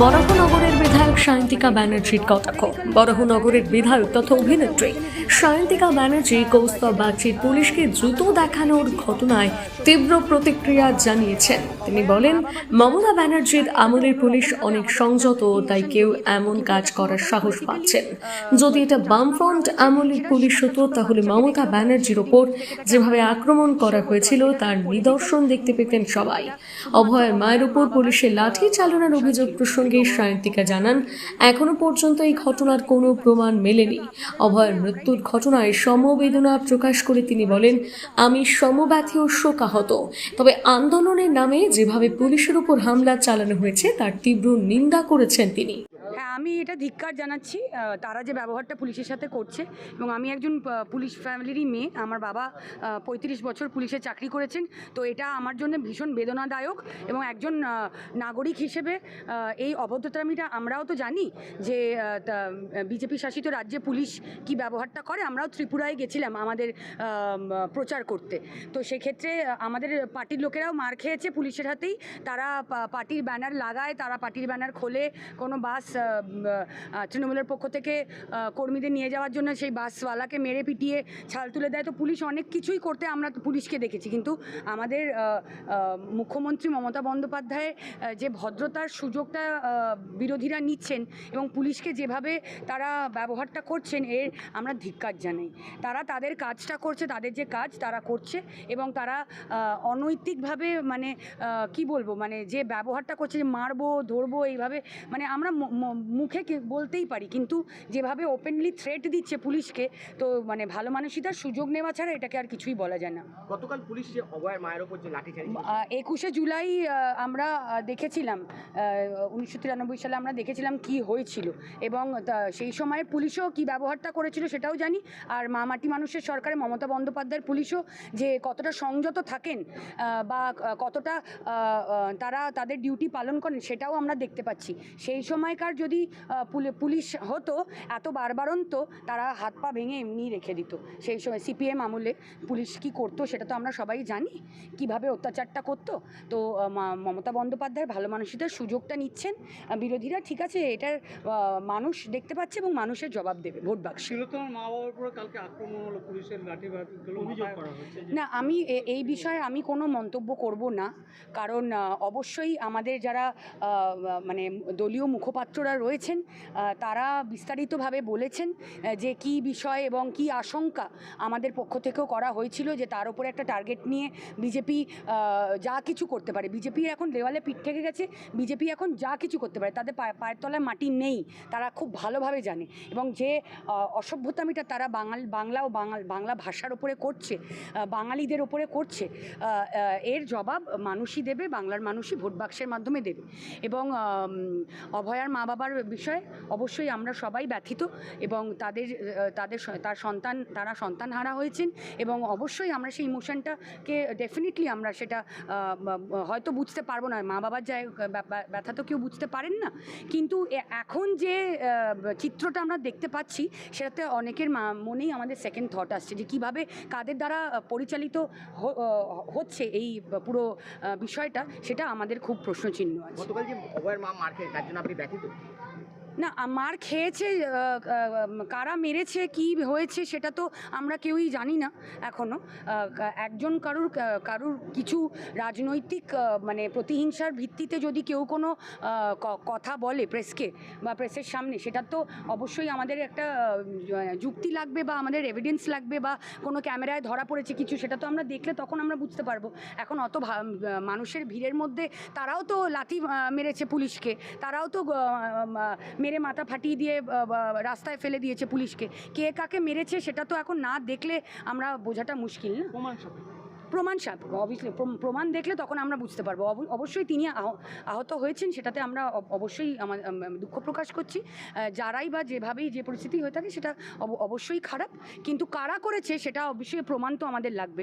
বরাহনগরের বিধায়ক সায়ন্তিকা ব্যানার্জির কটাক্ষ। বরাহনগরের বিধায়ক তথা অভিনেত্রী সায়ন্তিকা ব্যানার্জি কৌস্তব বাগচির পুলিশকে জুতো দেখানোর ঘটনায় তীব্র প্রতিক্রিয়া জানিয়েছেন। তিনি বলেন, মমতা ব্যানার্জির আমলের পুলিশ অনেক সংযত, তাই কেউ এমন কাজ করার সাহস পাচ্ছেন। যদি এটা বামফ্রন্ট আমলের পুলিশ হতো, তাহলে মমতা ব্যানার্জির ওপর যেভাবে আক্রমণ করা হয়েছিল, তার নিদর্শন দেখতে পেতেন সবাই। অভয়ের মায়ের উপর পুলিশের লাঠি চালনার অভিযোগ প্রসঙ্গে সায়ন্তিকা জানান, এখনও পর্যন্ত এই ঘটনার কোনো প্রমাণ মেলেনি। অভয়ের মৃত্যুর ঘটনায় সমবেদনা প্রকাশ করে তিনি বলেন, আমি সমব্যথী ও শোকাহত। তবে আন্দোলনের নামে যেভাবে পুলিশের উপর হামলা চালানো হয়েছে, তার তীব্র নিন্দা করেছেন তিনি। আমি এটা ধিক্কার জানাচ্ছি তারা যে ব্যবহারটা পুলিশের সাথে করছে এবং আমি একজন পুলিশ ফ্যামিলিরই মেয়ে, আমার বাবা পঁয়ত্রিশ বছর পুলিশে চাকরি করেছেন। তো এটা আমার জন্য ভীষণ বেদনাদায়ক এবং একজন নাগরিক হিসেবে এই অভদ্রতামিটা আমরাও তো জানি যে বিজেপি শাসিত রাজ্যে পুলিশ কি ব্যবহারটা করে, আমরাও ত্রিপুরায় গেছিলাম আমাদের প্রচার করতে। তো সেক্ষেত্রে আমাদের পার্টির লোকেরাও মার খেয়েছে পুলিশের হাতেই। তারা পার্টির ব্যানার লাগায়, তারা পার্টির ব্যানার খোলে, কোনো বাস তৃণমূলের পক্ষ থেকে কর্মীদের নিয়ে যাওয়ার জন্য সেই বাসওয়ালাকে মেরে পিটিয়ে ছাল তুলে দেয়। তো পুলিশ অনেক কিছুই করতে আমরা পুলিশকে দেখেছি। কিন্তু আমাদের মুখ্যমন্ত্রী মমতা বন্দ্যোপাধ্যায় যে ভদ্রতার সুযোগটা বিরোধীরা নিচ্ছেন এবং পুলিশকে যেভাবে তারা ব্যবহারটা করছেন, এর আমরা ধিক্কার জানাই। তারা তাদের কাজটা করছে, তাদের যে কাজ তারা করছে এবং তারা অনৈতিকভাবে মানে কি বলব? মানে যে ব্যবহারটা করছে যে মারবো, ধরবো, এইভাবে মানে আমরা মুখে বলতেই পারি। কিন্তু যেভাবে ওপেনলি থ্রেট দিচ্ছে পুলিশকে তো মানে ভালো মানুষই তার সুযোগ নেওয়া ছাড়া এটাকে আর কিছুই বলা যায় না। গতকাল পুলিশ যে অভয়ের মায়ের ওপর যে লাঠি একুশে জুলাই আমরা দেখেছিলাম উনিশশো তিরানব্বই সালে আমরা দেখেছিলাম কি হয়েছিল। এবং সেই সময় পুলিশও কি ব্যবহারটা করেছিল সেটাও জানি। আর মা মাটি মানুষের সরকারে মমতা বন্দ্যোপাধ্যায়ের পুলিশও যে কতটা সংযত থাকেন বা কতটা তারা তাদের ডিউটি পালন করেন সেটাও আমরা দেখতে পাচ্ছি। সেই সময়কার যদি পুলিশ হতো এত বারবারন্ত তারা হাত পা ভেঙে এমনি রেখে দিত। সেই সময় সিপিএম আমলে পুলিশ কি করতো সেটা তো আমরা সবাই জানি। কীভাবে অত্যাচারটা করতো? তো মমতা বন্দ্যোপাধ্যায় ভালো মানুষদের সুযোগটা নিচ্ছেন। বিরোধীরা ঠিক আছে এটার মানুষ দেখতে পাচ্ছে এবং মানুষের জবাব দেবে ভোট বাক্সে। মা বাবার উপরে কালকে আক্রমণ হলো পুলিশের না আমি এ- এই বিষয়ে আমি কোনো মন্তব্য করব না। কারণ অবশ্যই আমাদের যারা মানে দলীয় মুখপাত্ররা রয়েছেন। তারা বিস্তারিতভাবে বলেছেন যে কি বিষয় এবং কি আশঙ্কা আমাদের পক্ষ থেকেও করা হয়েছিল যে তার উপরে একটা টার্গেট নিয়ে বিজেপি যা কিছু করতে পারে। বিজেপি এখন দেওয়ালে পিঠ থেকে গেছে, বিজেপি এখন যা কিছু করতে পারে, তাদের পায়ে- পায়ের তলায় মাটি নেই, তারা খুব ভালোভাবে জানে। এবং যে অসভ্যতামিটা তারা বাঙাল, বাংলা ও বাঙাল, বাংলা ভাষার ওপরে করছে বাঙালিদের ওপরে করছে এর জবাব মানুষই দেবে, বাংলার মানুষই ভোট বাক্সের মাধ্যমে দেবে। এবং অভয়ার মা বাবার বিষয়ে অবশ্যই আমরা সবাই ব্যথিত এবং তাদের তাদের তার সন্তান, তারা সন্তান হারা হয়েছেন এবং অবশ্যই আমরা সেই ইমোশনটাকে ডেফিনেটলি আমরা সেটা হয়তো বুঝতে পারব না মা বাবার যায় ব্যথা তো কেউ বুঝতে পারেন না। কিন্তু এখন যে চিত্রটা আমরা দেখতে পাচ্ছি, সেটাতে অনেকের মনেই আমাদের সেকেন্ড থট আসছে যে কীভাবে কাদের দ্বারা পরিচালিত হচ্ছে এই পুরো বিষয়টা, সেটা আমাদের খুব প্রশ্নচিহ্ন আছে। গতকাল যে মা মার খেয়ে, তার জন্য আপনি ব্যথিত? না মার খেয়েছে কারা মেরেছে, কি হয়েছে সেটা তো আমরা কেউই জানি না এখনও একজন কারুর কারুর কিছু রাজনৈতিক মানে প্রতিহিংসার ভিত্তিতে যদি কেউ কোনো কথা বলে প্রেসকে বা প্রেসের সামনে, সেটা তো অবশ্যই আমাদের একটা যুক্তি লাগবে বা আমাদের এভিডেন্স লাগবে বা কোনো ক্যামেরায় ধরা পড়েছে কিছু, সেটা তো আমরা দেখলে তখন আমরা বুঝতে পারব। এখন অত মানুষের ভিড়ের মধ্যে তারাও তো লাথি মেরেছে পুলিশকে, তারাও তো মেরে মাথা ফাটিয়ে দিয়ে রাস্তায় ফেলে দিয়েছে পুলিশকে। কে কাকে মেরেছে সেটা তো এখন না দেখলে আমরা বোঝাটা মুশকিল না? প্রমাণ সাপেক্ষ। অবভিয়াসলি প্রমাণ দেখলে তখন আমরা বুঝতে পারব। অব- অবশ্যই তিনি আহ- আহত হয়েছেন সেটাতে আমরা অবশ্যই আমার দুঃখ প্রকাশ করছি। যারাই বা যেভাবেই যে পরিস্থিতি হয়ে থাকে সেটা অব- অবশ্যই খারাপ। কিন্তু কারা করেছে সেটা অবশ্যই প্রমাণ তো আমাদের লাগবে।